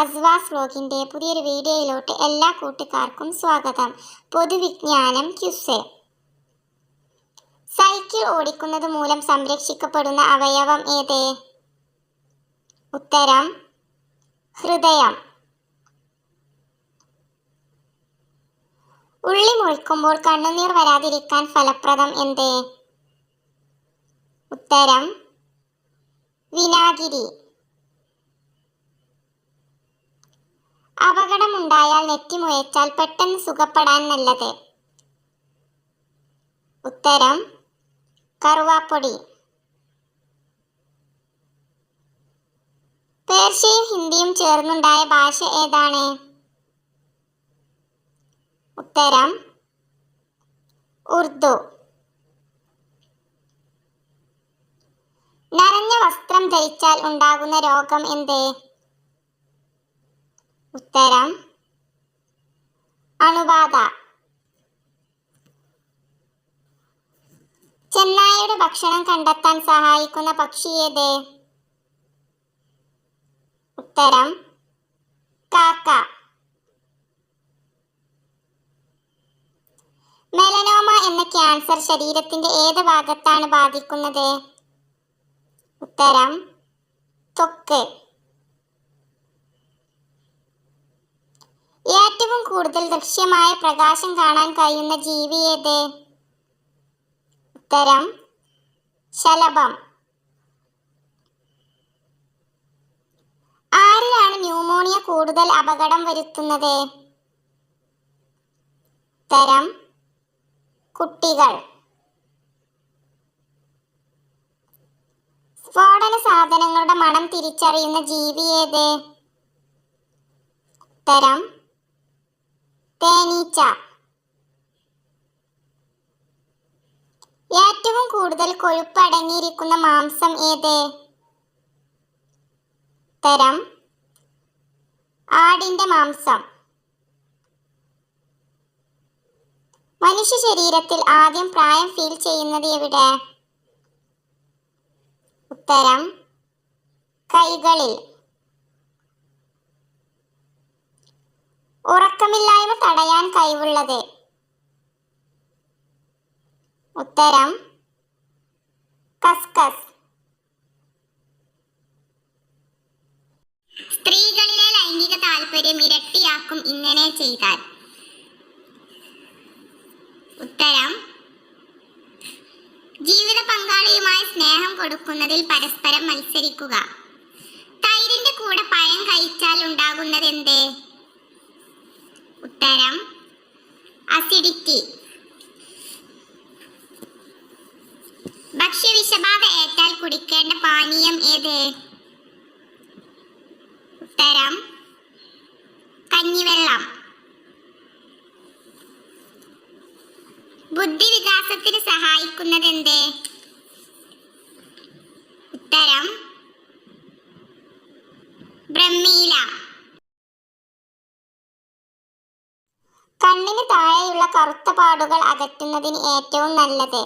അസ്വാസ് വ്ലോഗിന്റെ പുതിയൊരു വീഡിയോയിലോട്ട് എല്ലാ കൂട്ടുകാർക്കും സ്വാഗതം. പൊതുവിജ്ഞാനം ക്യുസെ. സൈക്കിൾ ഓടിക്കുന്നത് മൂലം സംരക്ഷിക്കപ്പെടുന്ന അവയവം ഏത്? ഉത്തരം ഹൃദയം. ഉള്ളി മുഴിക്കുമ്പോൾ കണ്ണുനീർ വരാതിരിക്കാൻ ഫലപ്രദം എന്തേ? ഉത്തരം വിനാഗിരി. അപകടമുണ്ടായാൽ നെറ്റിമുയച്ചാൽ പെട്ടെന്ന് സുഖപ്പെടാൻ നല്ലത്. ഉത്തരം കറുവാപ്പൊടി. പേർഷ്യയും ഹിന്ദിയും ചേർന്നുണ്ടായ ഭാഷ ഏതാണ്? ഉത്തരം ഉർദു. നനഞ്ഞ വസ്ത്രം ധരിച്ചാൽ ഉണ്ടാകുന്ന രോഗം എന്ത്? ഉത്തരം അണുബാധ. ചെന്നായയുടെ ഭക്ഷണം കണ്ടെത്താൻ സഹായിക്കുന്ന പക്ഷി ഏത്? ഉത്തരം കാക്ക. മെലനോമ എന്ന ക്യാൻസർ ശരീരത്തിന്റെ ഏത് ഭാഗത്താണ് ബാധിക്കുന്നത്? ഉത്തരം ത്വക്ക്. ഏറ്റവും കൂടുതൽ ദൃശ്യമായ പ്രകാശം കാണാൻ കഴിയുന്ന ജീവി ഏത്? ഉത്തരം ശലഭം. ആരിലാണ് ന്യൂമോണിയ കൂടുതൽ അപകടം വരുത്തുന്നത്? ഉത്തരം കുട്ടികൾ. സ്ഫോടന സാധനങ്ങളുടെ മണം തിരിച്ചറിയുന്ന ജീവി ഏത്? ഉത്തരം തേനീച്ച. ഏറ്റവും കൂടുതൽ കൊഴുപ്പ് അടങ്ങിയിരിക്കുന്ന മാംസം ഏത്? തരം. ആടിന്റെ മാംസം. മനുഷ്യ ശരീരത്തിൽ ആദ്യം പ്രായം ഫീൽ ചെയ്യുന്നത് എവിടെ? ഉത്തരം. കൈകളിൽ. ഉറക്കമില്ലായ്മ തടയാൻ കഴിവുള്ളത്. ഉത്തരം കസ്കസ്. സ്ത്രീകളിലെ ലൈംഗിക താല്പര്യം ഇരട്ടിയാക്കും ഇങ്ങനെ ചെയ്താൽ. ഉത്തരം ജീവിത പങ്കാളിയുമായി സ്നേഹം കൊടുക്കുന്നതിൽ പരസ്പരം മത്സരിക്കുക. തൈരിന്റെ കൂടെ പഴം കഴിച്ചാൽ ഉണ്ടാകുന്നത് എന്ത് ഉത്തരം അസിഡിറ്റി ഭക്ഷ്യവിഷബാധ ഏറ്റാൽ കുടിക്കേണ്ട പാനീയം ഏത്? ഉത്തരം കഞ്ഞിവെള്ളം. ബുദ്ധി വികാസത്തിന് സഹായിക്കുന്നത് എന്ത് ഉത്തരം ബ്രഹ്മീല. കണ്ണിന് താഴെയുള്ള കറുത്ത പാടുകൾ അകറ്റുന്നതിന് ഏറ്റവും നല്ലത്.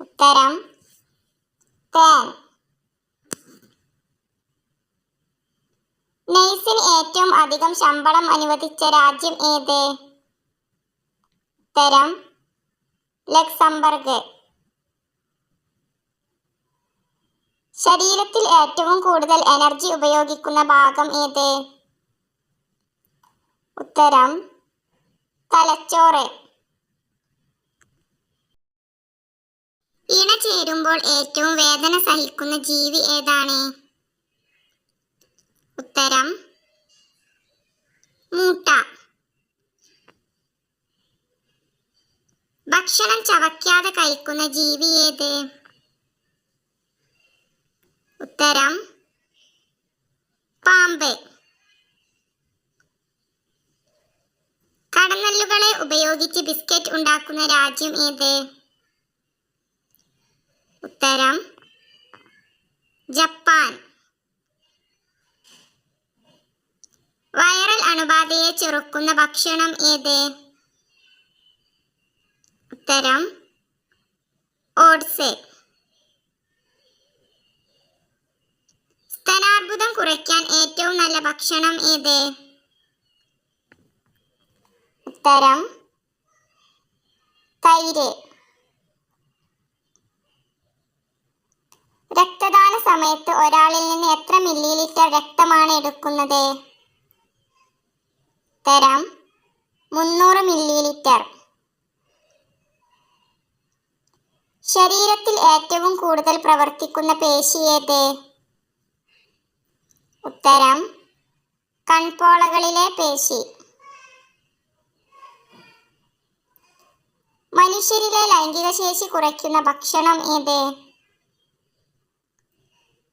ഉത്തരം തേൻ നെയ്സിന് ഏറ്റവും അധികം ശമ്പളം അനുവദിച്ച രാജ്യം ഏത്? ഉത്തരം ലക്സംബർഗ്. ശരീരത്തിൽ ഏറ്റവും കൂടുതൽ എനർജി ഉപയോഗിക്കുന്ന ഭാഗം ഏത്? ഉത്തരം തലച്ചോറ്. ഇണ ചേരുമ്പോൾ ഏറ്റവും വേദന സഹിക്കുന്ന ജീവി ഏതാണ്? ഉത്തരം മൂട്ട. ഭക്ഷണം ചവയ്ക്കാതെ കഴിക്കുന്ന ജീവി ഏത്? ഉത്തരം ഉപയോഗിച്ച് ബിസ്ക്കറ്റ് ഉണ്ടാക്കുന്ന രാജ്യം ഏത്? ഉത്തരം ജപ്പാൻ. വൈറൽ അണുബാധയെ ചെറുക്കുന്ന ഭക്ഷണം ഏത്? ഉത്തരം ഓട്സ്. സ്തനാർബുദം കുറയ്ക്കാൻ ഏറ്റവും നല്ല ഭക്ഷണം ഏത്? ഉത്തരം തൈര് രക്തദാന സമയത്ത് ഒരാളിൽ നിന്ന് എത്ര മില്ലി ലിറ്റർ രക്തമാണ് എടുക്കുന്നത്? ഉത്തരം മുന്നൂറ് മില്ലി ലിറ്റർ ശരീരത്തിൽ ഏറ്റവും കൂടുതൽ പ്രവർത്തിക്കുന്ന പേശി ഏത്? ഉത്തരം. കൺപോളകളിലെ പേശി. മനുഷ്യരിലെ ലൈംഗിക ശേഷി കുറയ്ക്കുന്ന ഭക്ഷണം ഏത്?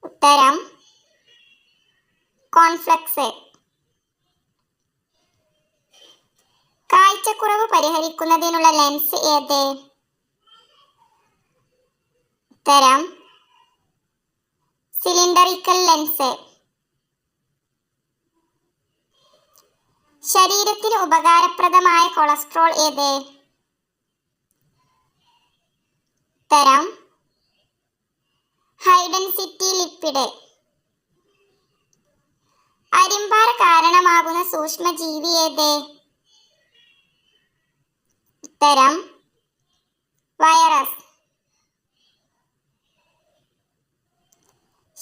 ഉത്തരം കോൺഫ്ലക്സ് കാഴ്ചക്കുറവ് പരിഹരിക്കുന്നതിനുള്ള ലെൻസ് ഏത്? ഉത്തരം സിലിണ്ടറിക്കൽ ലെൻസ് ശരീരത്തിന് ഉപകാരപ്രദമായ കൊളസ്ട്രോൾ ഏത്? ഉത്തരം. High density lipid. അരിമ്പാറ കാരണമാകുന്ന സൂക്ഷ്മജീവി ഏത്? ഉത്തരം. വൈറസ്.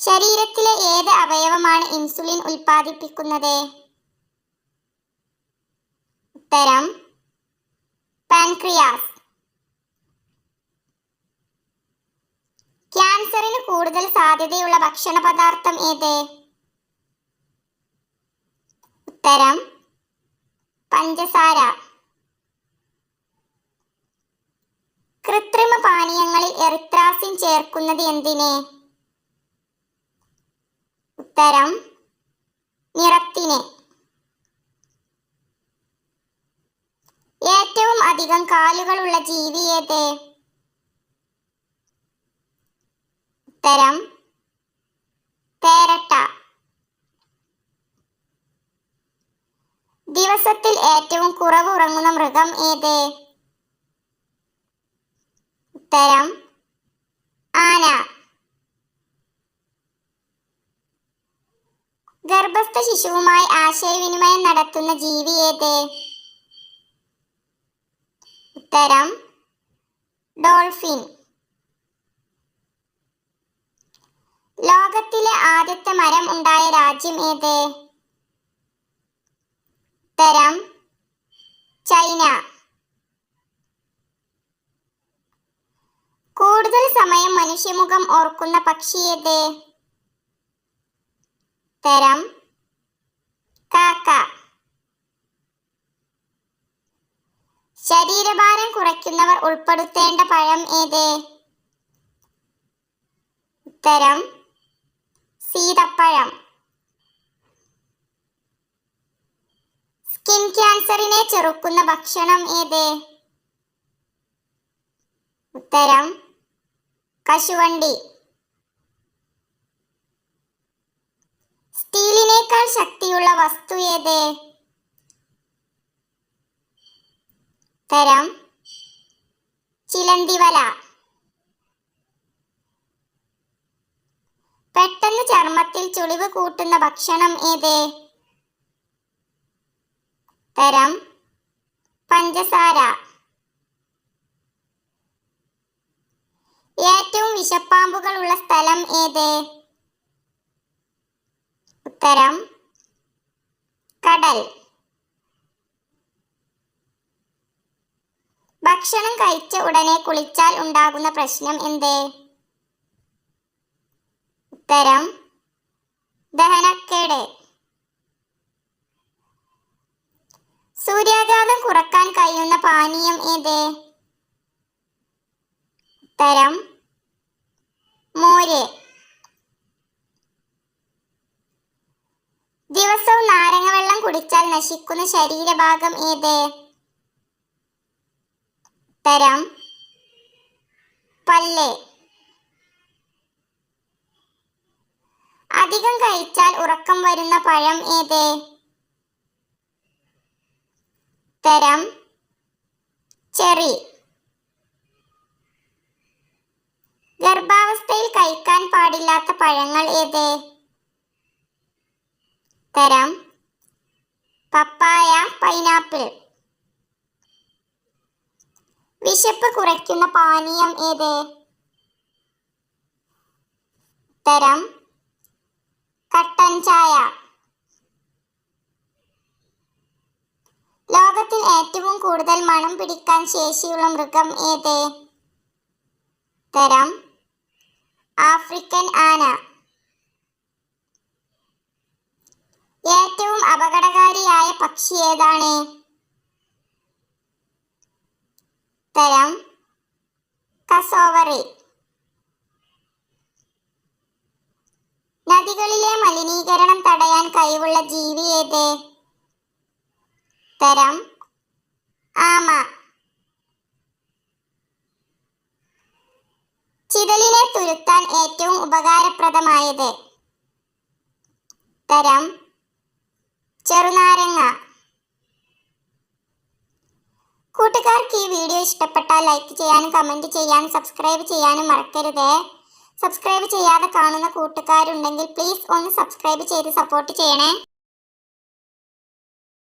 ശരീരത്തിലെ ഏത് അവയവമാണ് ഇൻസുലിൻ ഉൽപ്പാദിപ്പിക്കുന്നത്? ഉത്തരം. പാൻക്രിയാസ്. ക്യാൻസറിന് കൂടുതൽ സാധ്യതയുള്ള ഭക്ഷണ പദാർത്ഥം ഏത്? ഉത്തരം പഞ്ചസാര. കൃത്രിമ പാനീയങ്ങളിൽ എറിത്രാസിൻ ചേർക്കുന്നത് എന്തിനെ? ഉത്തരം നിറത്തിന്. ഏറ്റവും അധികം കാലുകളുള്ള ജീവി ഏത്? ഉത്തരം തേരട്ട. ദിവസത്തിൽ ഏറ്റവും കുറവ് ഉറങ്ങുന്ന മൃഗം ഏത്? ഉത്തരം ആന. ഗർഭസ്ഥ ശിശുവുമായി ആശയവിനിമയം നടത്തുന്ന ജീവി ഏത്? ഉത്തരം ഡോൾഫിൻ. ലോകത്തിലെ ആദ്യത്തെ മരം ഉണ്ടായ രാജ്യം ഏത്? ഉത്തരം ചൈന. കൂടുതൽ സമയം മനുഷ്യമുഖം ഓർക്കുന്ന പക്ഷി ഏത്? ഉത്തരം കാക്ക. ശരീരഭാരം കുറയ്ക്കുന്നവർ ഉൾപ്പെടുത്തേണ്ട പഴം ഏത്? ഉത്തരം സീതപ്പഴം. സ്കിൻ ക്യാൻസറിനെ ചെറുക്കുന്ന ഭക്ഷണം ഏത്? ഉത്തരം കശുവണ്ടി. സ്റ്റീലിനേക്കാൾ ശക്തിയുള്ള വസ്തു ഏത്? ഉത്തരം ചിലന്തിവല. പെട്ടെന്ന് ചർമ്മത്തിൽ ചുളിവ് കൂട്ടുന്ന ഭക്ഷണം ഏത്? തരം പഞ്ചസാര. ഏറ്റവും വിഷപ്പാമ്പുകൾ ഉള്ള സ്ഥലം ഏത്? ഉത്തരം കടൽ. ഭക്ഷണം കഴിച്ച ഉടനെ കുളിച്ചാൽ ഉണ്ടാകുന്ന പ്രശ്നം എന്ത്? ഉത്തരം ദഹനക്കേട്. സൂര്യാഘാതം കുറയ്ക്കാൻ കഴിയുന്ന പാനീയം ഏത്? ഉത്തരം മോര്. ദിവസവും നാരങ്ങ വെള്ളം കുടിച്ചാൽ നശിക്കുന്ന ശരീരഭാഗം ഏത്? ഉത്തരം പല്ല്. അധികം കഴിച്ചാൽ ഉറക്കം വരുന്ന പഴം ഏത്? തരം ചെറി. ഗർഭാവസ്ഥയിൽ കഴിക്കാൻ പാടില്ലാത്ത പഴങ്ങൾ ഏത്? തരം പപ്പായ പൈനാപ്പിൾ. വിശപ്പ് കുറയ്ക്കുന്ന പാനീയം ഏത്? തരം കട്ടൻ ചായ. ലോകത്തിൽ ഏറ്റവും കൂടുതൽ മണം പിടിക്കാൻ ശേഷിയുള്ള മൃഗം ഏത്? തരം. ആഫ്രിക്കൻ ആന. ഏറ്റവും അപകടകാരിയായ പക്ഷി ഏതാണ്? തരം. കസോവറി. നദികളിലെ മലിനീകരണം തടയാൻ കഴിവുള്ള ജീവി ഏത്? തരം ആമ. ചിതലിനെ തുരുത്താൻ ഏറ്റവും ഉപകാരപ്രദമായത്? തരം ചെറുനാരങ്ങ. കൂട്ടുകാർക്ക് ഈ വീഡിയോ ഇഷ്ടപ്പെട്ടാൽ ലൈക്ക് ചെയ്യാനും കമന്റ് ചെയ്യാനും സബ്സ്ക്രൈബ് ചെയ്യാനും മറക്കരുത്. സബ്സ്ക്രൈബ് ചെയ്യാതെ കാണുന്ന കൂട്ടുകാരുണ്ടെങ്കിൽ പ്ലീസ് ഒന്ന് സബ്സ്ക്രൈബ് ചെയ്ത് സപ്പോർട്ട് ചെയ്യണേ.